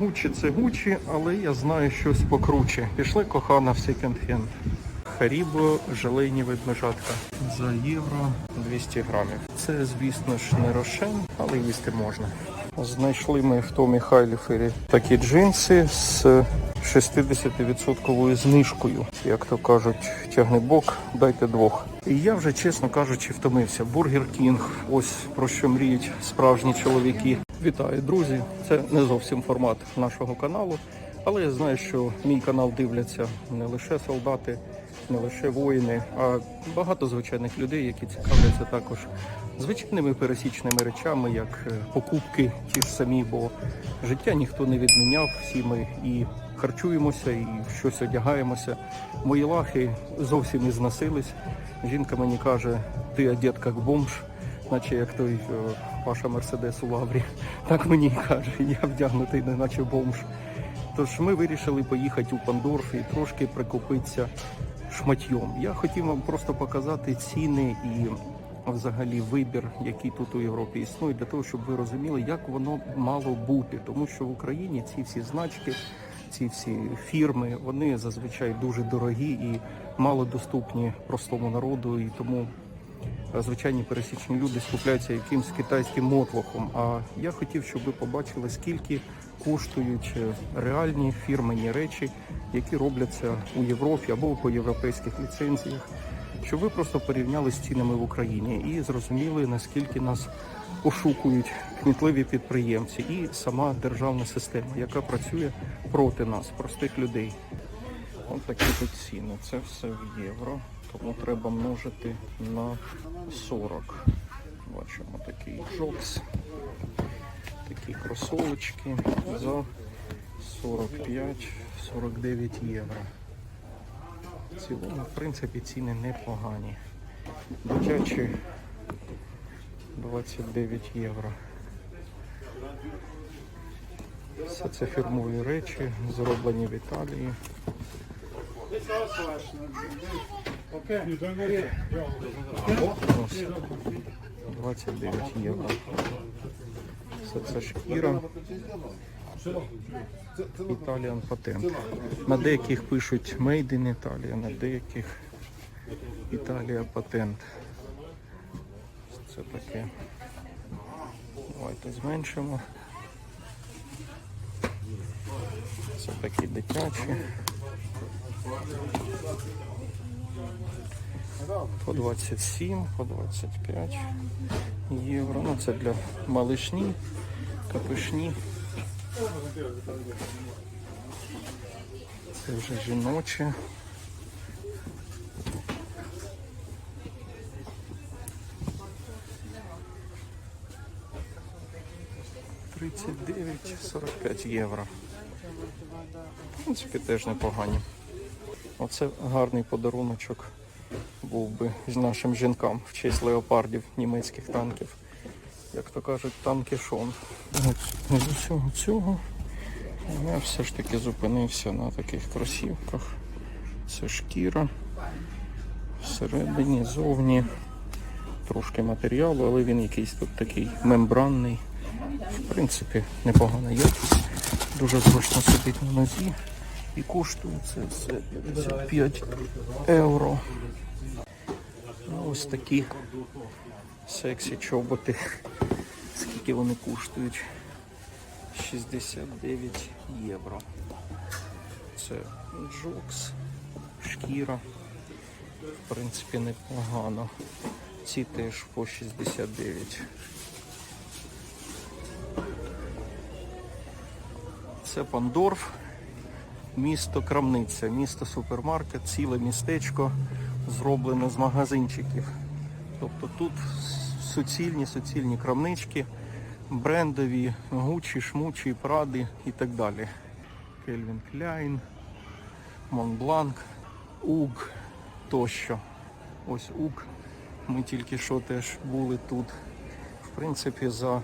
Гучі це Гучі, але я знаю щось покруче. Пішли кохана в секонд-хенд. Харібо желейні ведмежатка за євро 200 грамів. Це, звісно ж, не рошен, але їсти можна. Знайшли ми в Томі Хайліфері такі джинси з 60% знижкою. Як то кажуть, тягни бок, дайте двох. І я вже, чесно кажучи, втомився. Бургер Кінг, ось про що мріють справжні чоловіки. Вітаю, друзі! Це не зовсім формат нашого каналу, але я знаю, що мій канал дивляться не лише солдати, не лише воїни, а багато звичайних людей, які цікавляться також звичайними пересічними речами, як е, покупки ті ж самі, бо життя ніхто не відміняв. Всі ми і харчуємося, і щось одягаємося. Мої лахи зовсім і зносились. Жінка мені каже, ти одет як бомж, наче як той е, Паша Мерседес у Лаврі. Так мені і каже, я вдягнутий, не наче бомж. Тож ми вирішили поїхати у Пандорф і трошки прикупитися шматьйом. Я хотів вам просто показати ціни і взагалі вибір, який тут у Європі існує, для того, щоб ви розуміли, як воно мало бути. Тому що в Україні ці всі значки, ці всі фірми, вони зазвичай дуже дорогі і мало доступні простому народу, і тому звичайні пересічні люди скупляються якимсь китайським мотлохом. А я хотів, щоб ви побачили, скільки коштують е, реальні фірмені речі, які робляться у Європі або по європейських ліцензіях, щоб ви просто порівняли з цінами в Україні і зрозуміли, наскільки нас ошукують кмітливі підприємці і сама державна система, яка працює проти нас, простих людей. Ось такі тут ціни. Це все в євро, тому треба множити на 40. Бачимо такий джокс, такі кросовочки за 45-49 євро. В цілому, в принципі, ціни непогані. Дитячі 29 євро. Все це фірмові речі, зроблені в Італії. Ось 29 євро. Все це шкіра. Italian патент. На деяких пишуть Made in Italia, на деяких Італія патент. Це таке. Давайте зменшимо. Це такі дитячі. По 27, по 25 євро. Ну це для малишні, капишні. Це вже жіночі. Тридцять дев'ять, сорок п'ять євро. В принципі, теж непогані. Оце гарний подаруночок був би з нашим жінкам в честь леопардів німецьких танків. Як то кажуть, танки шон. З усього цього я все ж таки зупинився на таких кросівках. Це шкіра. Всередині, зовні. Трошки матеріалу, але він якийсь тут такий мембранний. В принципі, непогана якість. Дуже зручно сидить на нозі. І коштує це все 55 євро. Ну, Ось такі сексі чоботи. Скільки вони коштують? 69 євро. Це джокс, шкіра. В принципі, непогано. Ці теж по 69. Це Пандорф, місто Крамниця, місто супермаркет, ціле містечко зроблене з магазинчиків. Тобто тут суцільні, суцільні крамнички, брендові, гучі, шмучі, пради і так далі. Кельвін Кляйн, Монбланк, Уг тощо. Ось Уг. Ми тільки що теж були тут. В принципі, за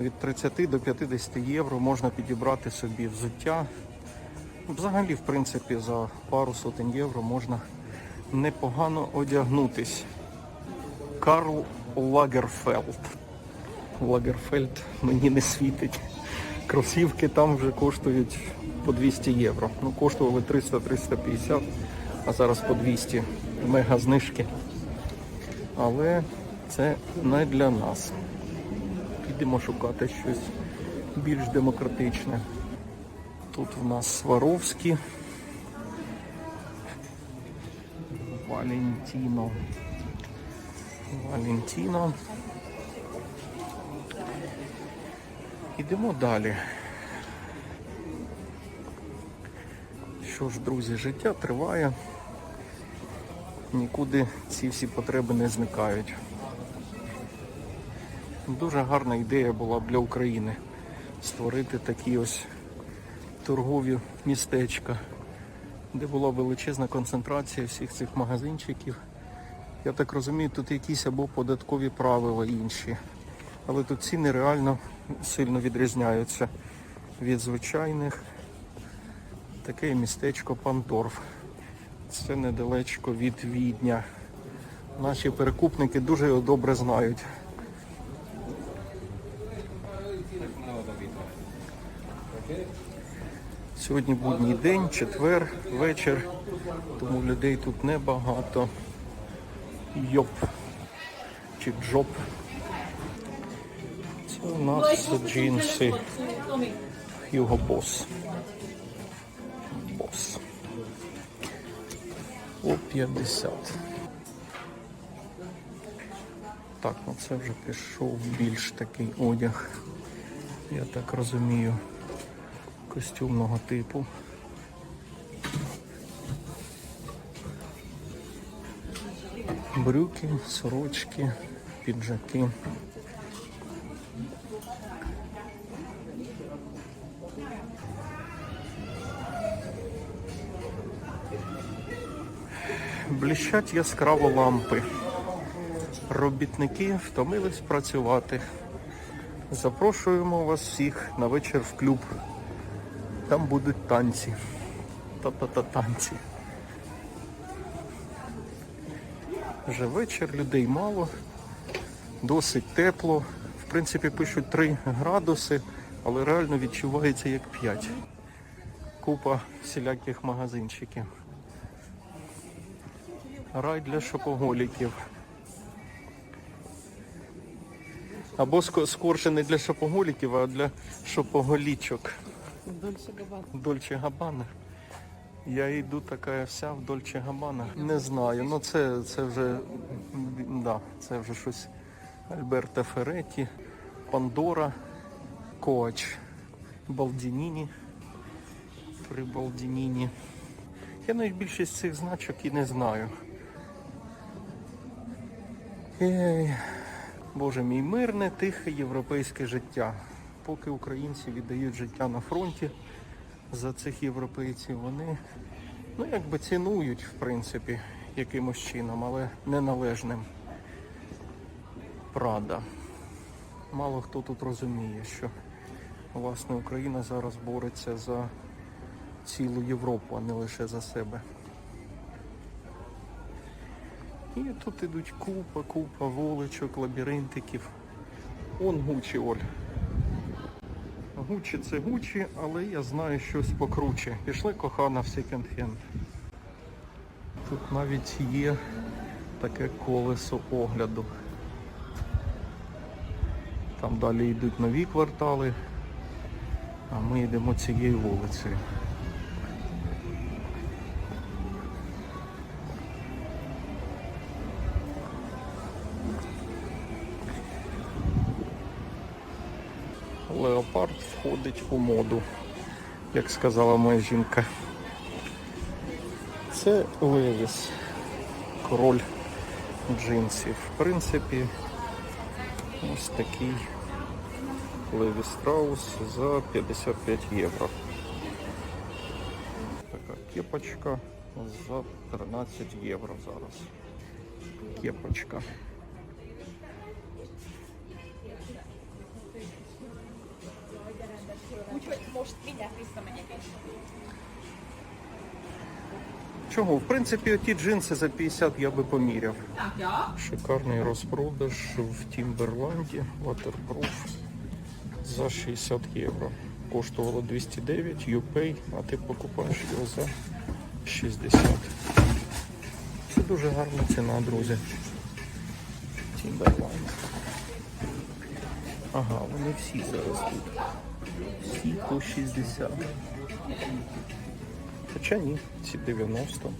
від 30 до 50 євро можна підібрати собі взуття. Взагалі, в принципі, за пару сотень євро можна непогано одягнутись. Карл Лагерфелд. Лагерфельд мені не світить. Кросівки там вже коштують по 200 євро. Ну, коштували 300-350, а зараз по 200. Мега знижки. Але це не для нас. Підемо шукати щось більш демократичне. Тут в нас Сваровські. Валентіно. Валентіно. Ідемо далі. Що ж, друзі, життя триває. Нікуди ці всі потреби не зникають. Дуже гарна ідея була б для України створити такі ось торгові містечка, де була величезна концентрація всіх цих магазинчиків. Я так розумію, тут якісь або податкові правила інші. Але тут ціни реально сильно відрізняються від звичайних. Таке містечко Пандорф. Це недалечко від Відня. Наші перекупники дуже його добре знають. Сьогодні будній день, четвер, вечір, тому людей тут небагато. Йоп чи джоп. Це у нас джинси Hugo Boss. Boss. По 50. Так, ну це вже пішов більш такий одяг. Я так розумію, костюмного типу. Брюки, сорочки, піджаки. Блищать яскраво лампи. Робітники втомились працювати. Запрошуємо вас всіх на вечір в клуб. Там будуть танці. Та-та-та танці. Вже вечір, людей мало, досить тепло. В принципі, пишуть 3 градуси, але реально відчувається як 5. Купа всіляких магазинчиків. Рай для шопоголіків. Або скорше не для шопоголіків, а для шопоголічок. Дольче Габана. Я йду така вся в Дольче Габана. Не знаю. Ну це, це вже да, це вже щось Альберта Феретті, Пандора, Коач, Балдініні. При Балдініні. Я навіть більшість цих значок і не знаю. Ей, Боже мій, мирне, тихе європейське життя. Поки українці віддають життя на фронті за цих європейців, вони ну якби цінують, в принципі, якимось чином, але неналежним. Правда. Мало хто тут розуміє, що власне Україна зараз бореться за цілу Європу, а не лише за себе. І тут ідуть купа, купа вуличок, лабіринтиків. Он Гучі, Оль. Гучі це Гучі, але я знаю щось покруче. Пішли кохана в секонд-хенд. Тут навіть є таке колесо огляду. Там далі йдуть нові квартали, а ми йдемо цією вулицею. Леопард входить у моду, як сказала моя жінка. Це Левіс, король джинсів. В принципі, ось такий Леві Страус за 55 євро. Така кепочка за 13 євро зараз. Кепочка. Чого? В принципі, ті джинси за 50 я би поміряв. Шикарний розпродаж в Тімберланді, Waterproof за 60 євро. коштувало 209, UPay, а ти покупаєш його за 60. Це дуже гарна ціна, друзі. Timberline. Ага, вони всі зараз тут. Всі по 60. Хоча ні, ці 90.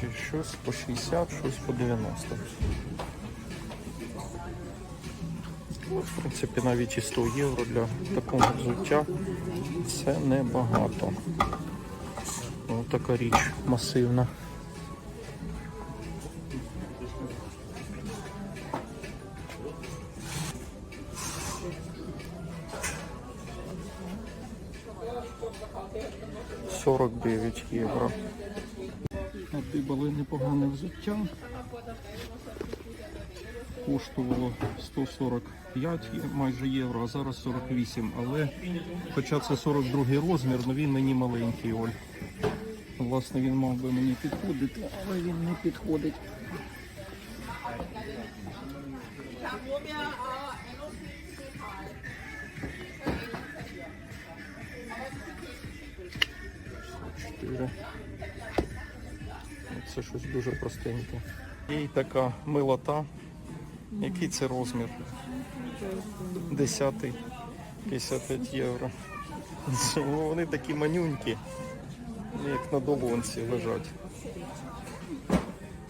Чи щось по 60, щось по 90. Ну, В принципі, навіть і 100 євро для такого взуття це небагато. Ось така річ масивна. Сорок дев'ять євро. Надибали непогане взуття. Коштувало 145 майже євро, а зараз 48. Але хоча це 42 розмір, але він мені маленький, Оль. Власне, він мав би мені підходити, але він не підходить. Чотири. Це щось дуже простеньке. І така милота. Який це розмір? Десятий. 55 євро. Ну, Вони такі манюнькі, як на долонці лежать.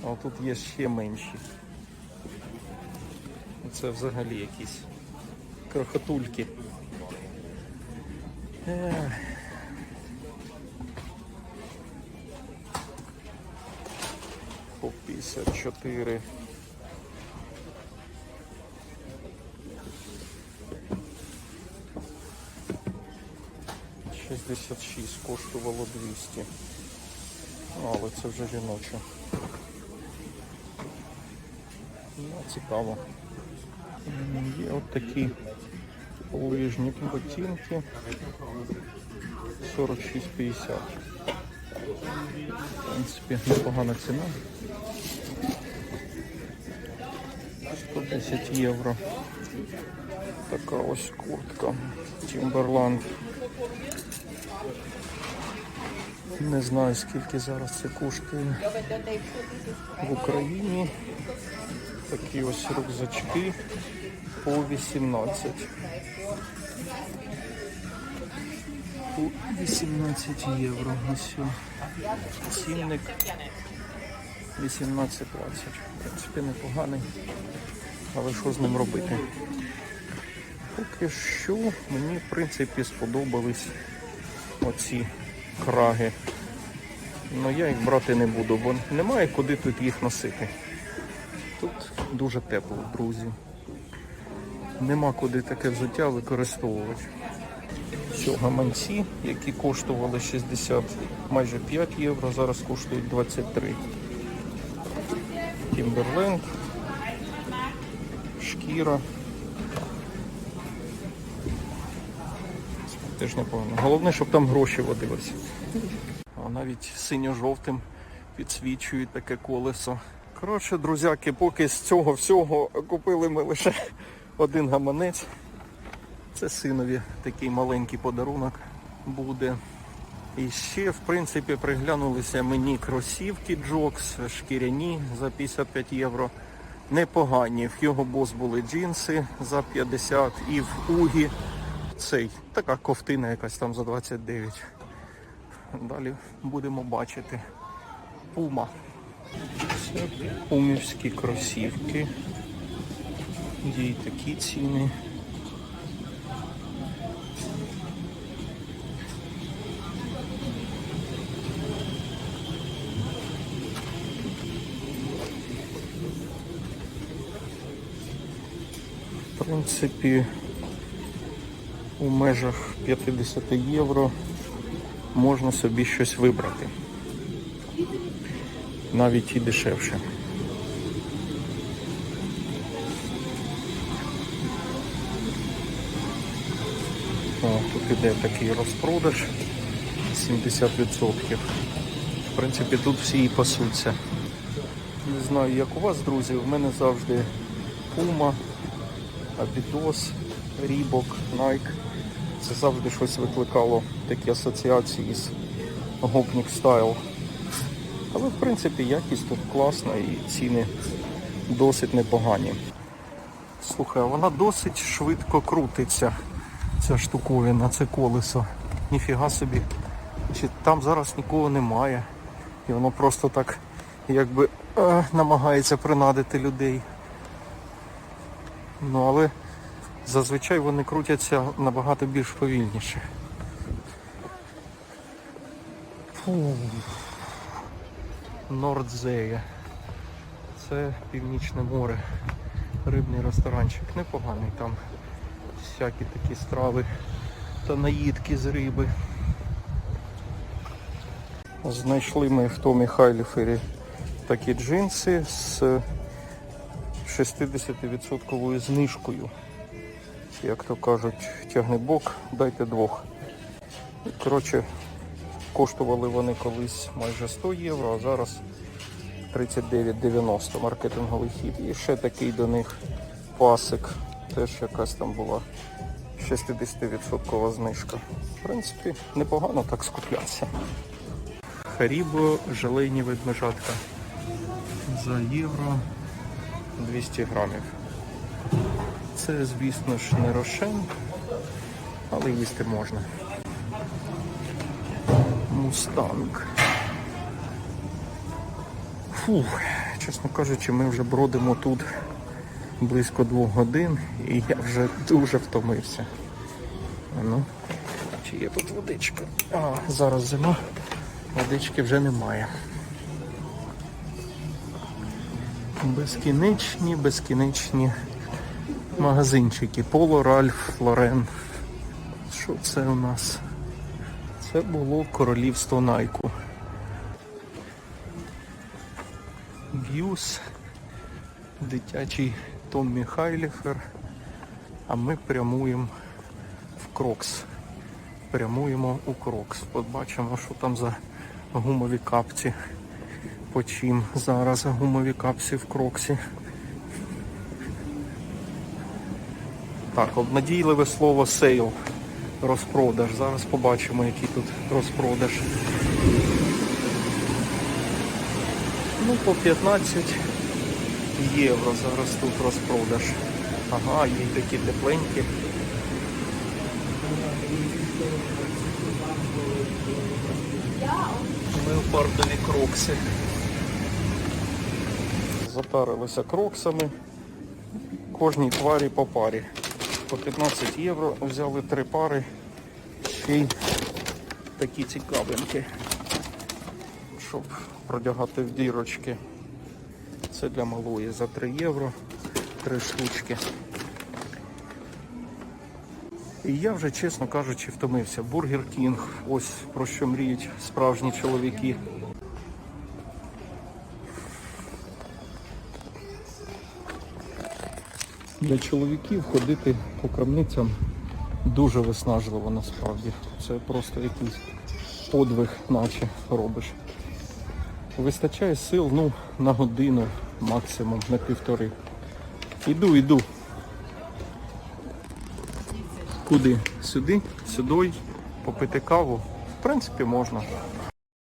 А тут є ще менші. Це взагалі якісь крохотульки. Ех. По 54. Шістдесят шість коштувало 200. Ну, але це вже жіноче. Ну, цікаво. Є от такі лижні ботинки. 46,50. В принципі, непогана ціна. 110 євро. Така ось куртка. Timberland. Не знаю скільки зараз це коштує в Україні. Такі ось рюкзачки по 18. По 18 євро. Ось о. цінник 18-20. В принципі, непоганий. Але що з ним робити? Поки що мені в принципі сподобались оці краги. Ну я їх брати не буду, бо немає куди тут їх носити. Тут дуже тепло, друзі. Нема куди таке взуття використовувати. Все, гаманці, які коштували 60, майже 5 євро, зараз коштують 23. Timberland, шкіра. Теж непогано. Головне, щоб там гроші водилися. А навіть синьо-жовтим підсвічують таке колесо. Коротше, друзяки, поки з цього всього купили ми лише один гаманець. Це синові такий маленький подарунок буде. І ще, в принципі, приглянулися мені кросівки Джокс, шкіряні за 55 євро. Непогані. В його бос були джинси за 50 і в Угі цей, така ковтина якась там за 29. Далі будемо бачити. Пума. Це пумівські кросівки. Є й такі ціни. В принципі, у межах 50 євро можна собі щось вибрати. Навіть і дешевше. О, тут іде такий розпродаж 70%. В принципі, тут всі і пасуться. Не знаю, як у вас, друзі, в мене завжди Puma, Adidas, Reebok, Nike. Це завжди щось викликало такі асоціації з гопнік стайл. Але в принципі якість тут класна і ціни досить непогані. Слухай, вона досить швидко крутиться, ця штуковина, це колесо. Ніфіга собі. Там зараз нікого немає. І воно просто так якби е, намагається принадити людей. Ну але зазвичай вони крутяться набагато більш повільніше. Фу. Нордзея. Це Північне море. Рибний ресторанчик непоганий там. Всякі такі страви та наїдки з риби. Знайшли ми в Томі Хайліфері такі джинси з 60% знижкою. Як то кажуть, тягне бок, дайте двох. Коротше, коштували вони колись майже 100 євро, а зараз 39,90 маркетинговий хід. І ще такий до них пасик. Теж якась там була 60% знижка. В принципі, непогано так скуплятися. Харібо желейні ведмежатка за євро 200 грамів. Це, звісно ж, не рошен, але їсти можна. Мустанг. Фух, чесно кажучи, ми вже бродимо тут близько двох годин і я вже дуже втомився. Ну, чи є тут водичка? А, зараз зима, водички вже немає. Безкінечні, безкінечні магазинчики. Поло, Ральф, Лорен. Що це у нас? Це було королівство Найку. В'юз, дитячий Томмі Хайліфер. А ми прямуємо в Крокс. Прямуємо у Крокс. Побачимо, що там за гумові капці. По чим зараз гумові капці в Кроксі. Так, обнадійливе слово сейл. Розпродаж. Зараз побачимо, який тут розпродаж. Ну, по 15 євро зараз тут розпродаж. Ага, є такі тепленькі. Леопардові крокси. Затарилися кроксами. Кожній тварі по парі. По 15 євро взяли три пари. Ще й такі цікавинки. Щоб продягати в дірочки. Це для малої за 3 євро. Три штучки. І я вже, чесно кажучи, втомився. Бургер Кінг, ось про що мріють справжні чоловіки. Для чоловіків ходити по крамницям дуже виснажливо насправді. Це просто якийсь подвиг, наче робиш. Вистачає сил ну, на годину максимум, на півтори. Іду, іду. Куди? Сюди, сюди, попити каву. В принципі, можна.